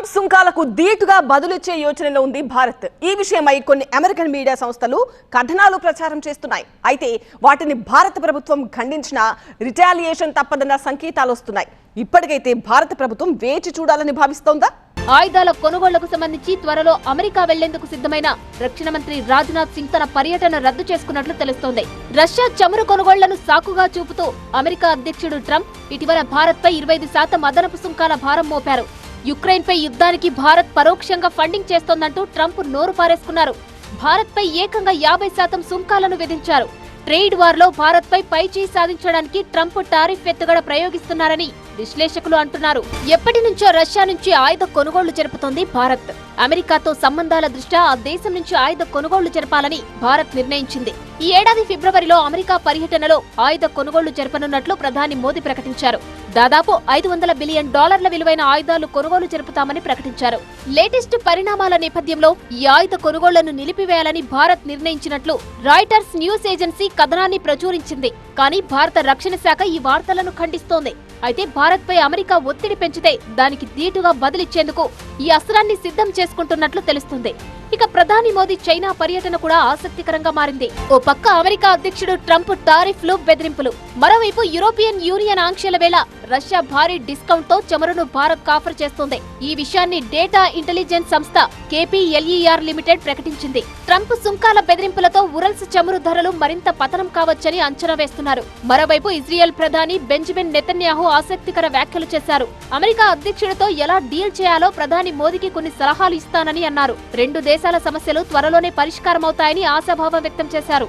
Trump సుంకాలకు ధీటుగా బదులిచ్చే యోచనలో ఉంది భారత్. ఈ విషయమై కొన్ని అమెరికన్ మీడియా సంస్థలు కథనాలు ప్రచారం చేస్తున్నాయి. అయితే వాటిని భారత ప్రభుత్వం ఖండించిన రిటాలియేషన్ తప్పదన్న సంకేతాలు వస్తున్నాయి. ఇప్పటికైతే భారత ప్రభుత్వం వేచి చూడాలని భావిస్తోందా? ఆయుధాల కొనుగోళ్ళకు సంబంధించి త్వరలో అమెరికా వెళ్ళేందుకు సిద్ధమైన రక్షణ మంత్రి రాజ్నాథ్ సింగ్ తన పర్యటన రద్దు చేసుకున్నట్లు తెలుస్తోంది. రష్యా చమురు కొనుగోళ్ళను సాకుగా చూపుతూ అమెరికా అధ్యక్షుడు ట్రంప్ ఇటీవల భారత్పై ఇరవై శాతం అదనపు సుంకాల భారం మోపారు. యుక్రెయిన్పై యుద్ధానికి భారత్ పరోక్షంగా ఫండింగ్ చేస్తోందంటూ ట్రంప్ నోరు పారేసుకున్నారు. భారత్పై ఏకంగా యాభై శాతం సుంకాలను విధించారు. ట్రేడ్ వార్లో భారత్పై పైచేయి సాధించడానికి ట్రంప్ టారిఫ్ ఎత్తుగడ ప్రయోగిస్తున్నారని విశ్లేషకులు అంటున్నారు. ఎప్పటి నుంచో రష్యా నుంచి ఆయుధ కొనుగోళ్ళు జరుపుతోంది భారత్. అమెరికాతో సంబంధాల దృష్ట్యా ఆ దేశం నుంచి ఆయుధ కొనుగోళ్ళు జరపాలని భారత్ నిర్ణయించింది. ఈ ఏడాది ఫిబ్రవరిలో అమెరికా పర్యటనలో ఆయుధ కొనుగోళ్ళు జరపనున్నట్లు ప్రధాని మోదీ ప్రకటించారు. దాదాపు ఐదు వందల బిలియన్ డాలర్ల విలువైన ఆయుధాలు కొనుగోలు జరుపుతామని ప్రకటించారు. లేటెస్ట్ పరిణామాల నేపథ్యంలో ఈ ఆయుధ కొనుగోళ్ళను నిలిపివేయాలని భారత్ నిర్ణయించినట్లు రాయిటర్స్ న్యూస్ ఏజెన్సీ కథనాన్ని ప్రచురించింది. కానీ భారత రక్షణ శాఖ ఈ వార్తలను ఖండిస్తోంది. అయితే భారత్పై అమెరికా ఒత్తిడి పెంచితే దానికి ధీటుగా బదిలిచ్చేందుకు ఈ అస్త్రాన్ని సిద్ధం చేసుకుంటున్నట్లు తెలుస్తుంది. ఇక ప్రధాని మోదీ చైనా పర్యటన కూడా ఆసక్తికరంగా మారింది. ఓ పక్క అమెరికా అధ్యక్షుడు ట్రంప్ టారిఫ్లు బెదిరింపులు. మరోవైపు యూరోపియన్ యూనియన్ ఆంక్షల వేళ రష్యా భారీ డిస్కౌంట్తో చమురును భారత్ ఆఫర్ చేస్తోంది. ఈ విషయాన్ని డేటా ఇంటెలిజెన్స్ సంస్థ కేపీఎల్ఈఆర్ లిమిటెడ్ ప్రకటించింది. ట్రంప్ సుంకాల బెదిరింపులతో ఉరల్స్ చమురు ధరలు మరింత పతనం కావచ్చని అంచనా వేస్తున్నారు. మరోవైపు ఇజ్రాయెల్ ప్రధాని బెంజమిన్ నెతన్యాహు ఆసక్తికర వ్యాఖ్యలు చేశారు. అమెరికా అధ్యక్షుడితో ఎలా డీల్ చేయాలో ప్రధాని మోదీకి కొన్ని సలహాలు ఇస్తానని అన్నారు. రెండు దేశాల సమస్యలు త్వరలోనే పరిష్కారమవుతాయని ఆశాభావం వ్యక్తం చేశారు.